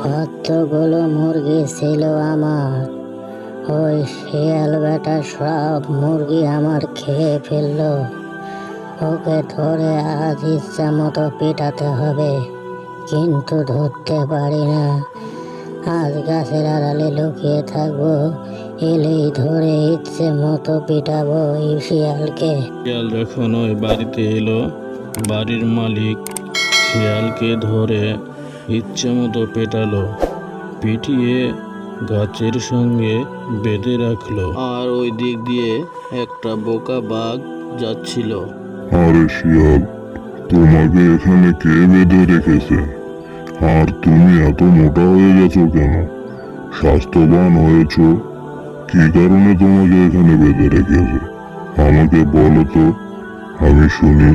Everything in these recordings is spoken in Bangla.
কতগুলো মুরগি ছিল আমার? ওই শিয়াল বেটা সব মুরগি আমার খেয়ে ফেলল। ওকে ধরে আজ ইচ্ছা মতো পেটাতে হবে, কিন্তু ধরতে পারি না। আজ গাছের আড়ালে লুকিয়ে থাকব, এলেই ধরে ইচ্ছে মতো পিটাবো এই শিয়ালকে। শিয়াল যখন ওই বাড়িতে এলো, বাড়ির মালিক শিয়ালকে ধরে ইচ্ছে মতো পেটালো পিটিয়ে গাছের সঙ্গে বেঁধে রাখল। আর ওই দিক দিয়ে একটা বোকা বাঘ যাচ্ছিল। আরে শিয়াল তোমাকে এখানে কে বেঁধে রেখেছে? আর তুমি এত মোটা হয়ে গেছো কেন? স্বাস্থ্যবান হয়েছ কি কারণে তোমাকে এখানে বেঁধে রেখেছে? আমাকে বলো তো আমি শুনি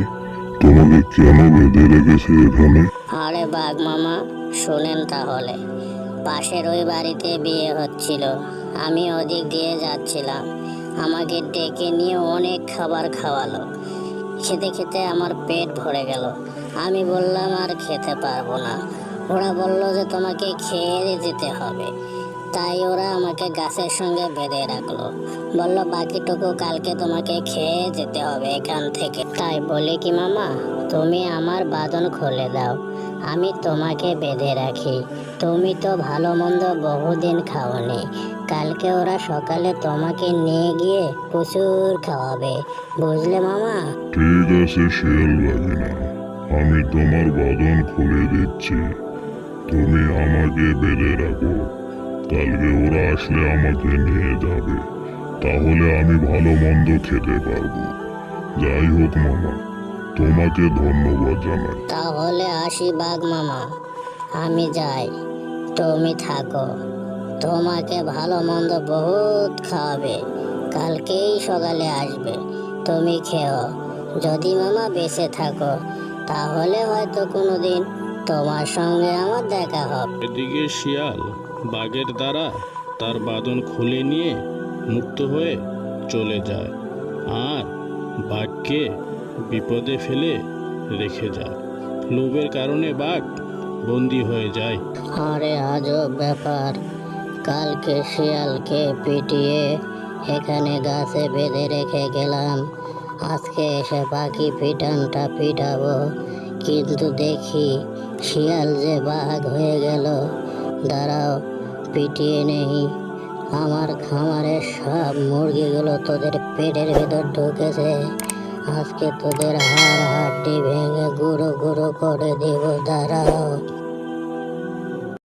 তোমাকে কেন বেঁধে রেখেছে এখানে? আরে বাঘ মামা, শোনেন তাহলে। পাশের ওই বাড়িতে বিয়ে হচ্ছিল, আমি ওদিক দিয়ে যাচ্ছিলাম। আমাকে ডেকে নিয়ে অনেক খাবার খাওয়ালো। খেতে খেতে আমার পেট ভরে গেল। আমি বললাম, আর খেতে পারব না। ওরা বলল যে, তোমাকে খেয়ে যেতে হবে। তাই ওরা আমাকে গাছের সঙ্গে বেঁধে রাখল। বলল, বাকিটুকু কালকে তোমাকে খেয়ে যেতে হবে এখান থেকে। তাই বলি কি, মামা, তুমি আমার বাদন খুলে দাও। আমি তোমাকে বেঁধে রাখি। তুমি তো ভালো মন্দ বহুদিন খাওনি। কালকে ওরা সকালে তোমাকে নিয়ে গিয়ে প্রচুর খাওয়াবে। বুঝলে, মামা? ঠিক আছে বাগিনা। আমি তোমার বাদন খুলে দিচ্ছি। তুমি আমাকে বেঁধে রাখো। কালকে ওরা আসলে আমাকে নিয়ে যাবে। তাহলে আমি ভালো মন্দ খেতে পারব। যাই হোক মামা তোমাকে ধন্যবাদ জানাই। তাহলে আসি বাঘ মামা আমি যাই। তুমি থাকো। তোমাকে ভালো মন্দ বহুত খাওয়াবে। কালকেই সকালে আসবে। তুমি খেও। যদি মামা বেঁচে থাকো তাহলে হয়তো কোনোদিন তোমার সঙ্গে আমার দেখা হবে। এদিকে শিয়াল। বাঘের দ্বারা তার বাদন খুলে নিয়ে মুক্ত হয়ে চলে যায় আর বাঘকে বিপদে ফেলে রেখে যায়। লোভের কারণে বাঘ বন্দি হয়ে যায়। আরে আজব ব্যাপার, কালকে শিয়ালকে পিটিয়ে এখানে গাছে বেঁধে রেখে গেলাম। আজকে এসে পাখি পিটানটা পিটাবো, কিন্তু দেখি শিয়াল যে বাঘ হয়ে গেল। দাঁড়াও, পিটিয়ে নেই। আমার খামারের সব মুরগিগুলো তোদের পেটের ভেতর ঢুকেছে। আজকে তোদের হাড় হাড্ডি ভেঙে গুঁড়ো গুঁড়ো করে দেব, দাঁড়াও।